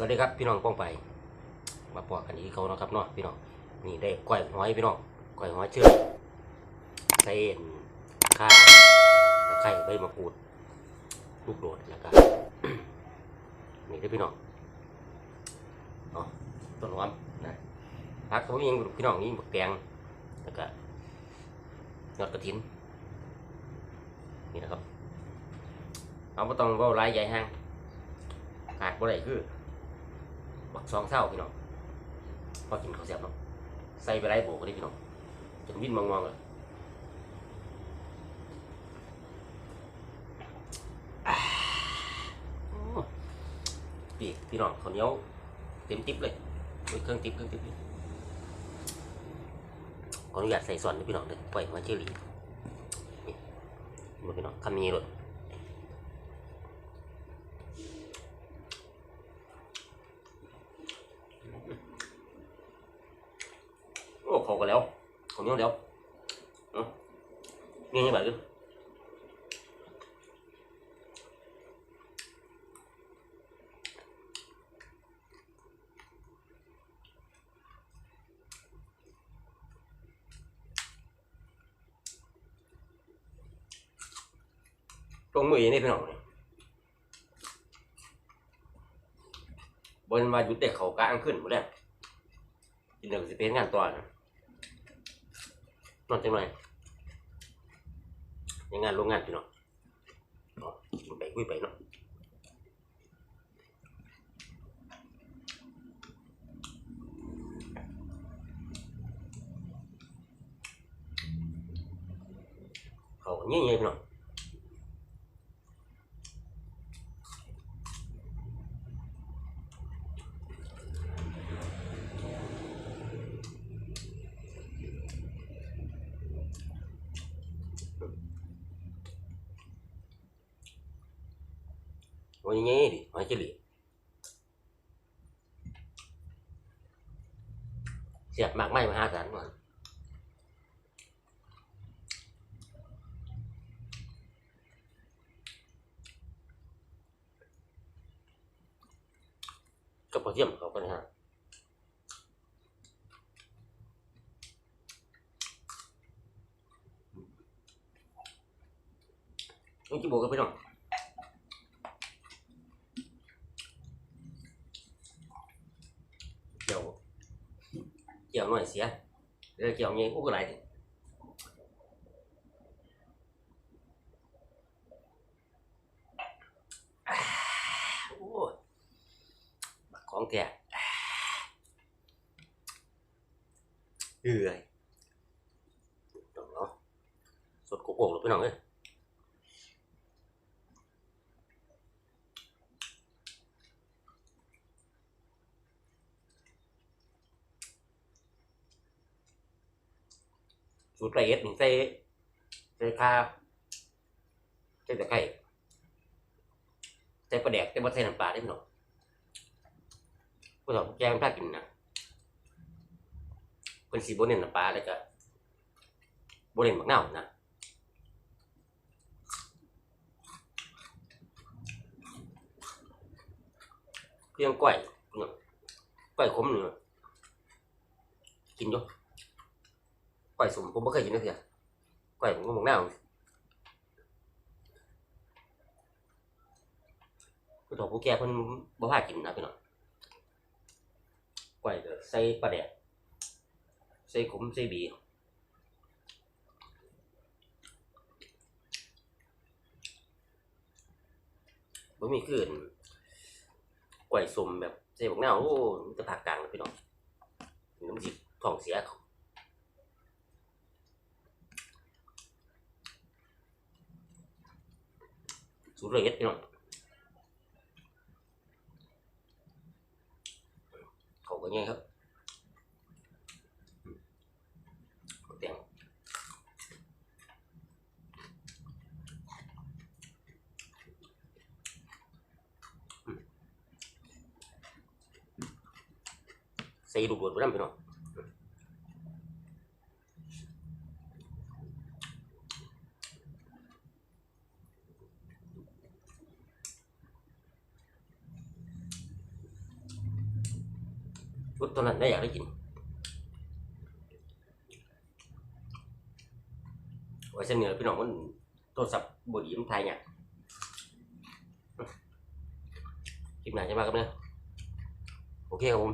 วัสดีครับพี่น้องป้องไป มาปอกกันอีกเขาเนาะครับเนาะพี่น้องนี่ได้ก้อยหอยพี่น้องก้อยหอยเชื่อใส่ข่าตะไคร้ใบมะกรูดลูกโดดแล้วก็นี่ได้พี่น้องเนาะต้นหอมนะพักเขาเองพี่น้องนี่บักแตงแล้วก็ยอดกระถินนี่นะครับ เอาไม่ต้องว่าลายใหญ่ห้างขาดบ่ได้คือ บักสองเศร้าพี่น้องพอกินข้าวเสียบเนาะใส่ไปไรโบกเลยพี่น้องจนวิ่นมองๆเลยอ่าโอ้พี่พี่น้องเขาเนี้ยวเต็มติ๊บเลยโอ้ยเครื่องติ๊บเครื่องติ๊บขออนุญาตใส่ส่วนนะพี่น้องเด้อปล่อยมาเชอรี่นี่มาพี่น้องคำนี้เลย โอ้เขากันแล้วเขาเนี้ยแล้วเนี่ยังไงกันตรงมือนี่พี่น้องบนมาหยุดเด็กเขากลางขึ้นหมดแล้วกินเดี๋ยวสิเป็นงานต่อนะ นอนจังหน่อยยังงานโรงงานพี่น้องเนาะกินไปคุยไปเนาะเขาเงี้ยๆพี่น้อง วันนี้ดิหอยเฉลี่ยเสียบมากไม่มหาศาลก่อนกับกระเทียมเขากันนะฮะนี่กี่โมงกันพี่น้อง เกี่ยว เกี่ยวหน่อยเสียเดี๋ยวเกี่ยวเงี้ยกูก็ไหลดิอ่าโอ้ยบักของแกเอื่อยน้องเนาะสดโกโก้หรือพี่น้องเอ้ยสูตรละเอียดนี่ใส่ใส่ข้าวใส่ตะไคร้ใส่ปลาแดกแต่บ่ใส่น้ำปลาได้พี่น้อผู้สาวแกงพลาดกินนะเป็นสีโบเน้นน้ำปลาแล้วก็โบเน้นหมักเน่าวนะเครื่องก้อยพี่น้อก้อยขมเนื้อกินยู่ ก้อยสมผมไม่เคยกินนะเสียก้อยผมก็มองหน้าผู้ถกผู้แก่เพิ่นบ่พากินนะพี่น้องก้อยก็ใส่ปลาแดกใส่ขมใส่บีบ่มีคืนก้อยสมแบบใส่บักหน้าวโอ้มันจะภาคกลางนะพี่น้องน้ำจิตท้องเสียเขา สูตรละเอียดพี่น้องเขาก็ง่ายครับอืมเตียงอืมใส่ลูกโดดไปน้ำพี่น้อง ตัวนั้นได้อยากได้กินไว้เส้นเหนือพี่น้องมันตัวสับบดีมันไทยเนี่ยคลิปไหนจะมากันเนี่ยโอเคครับผม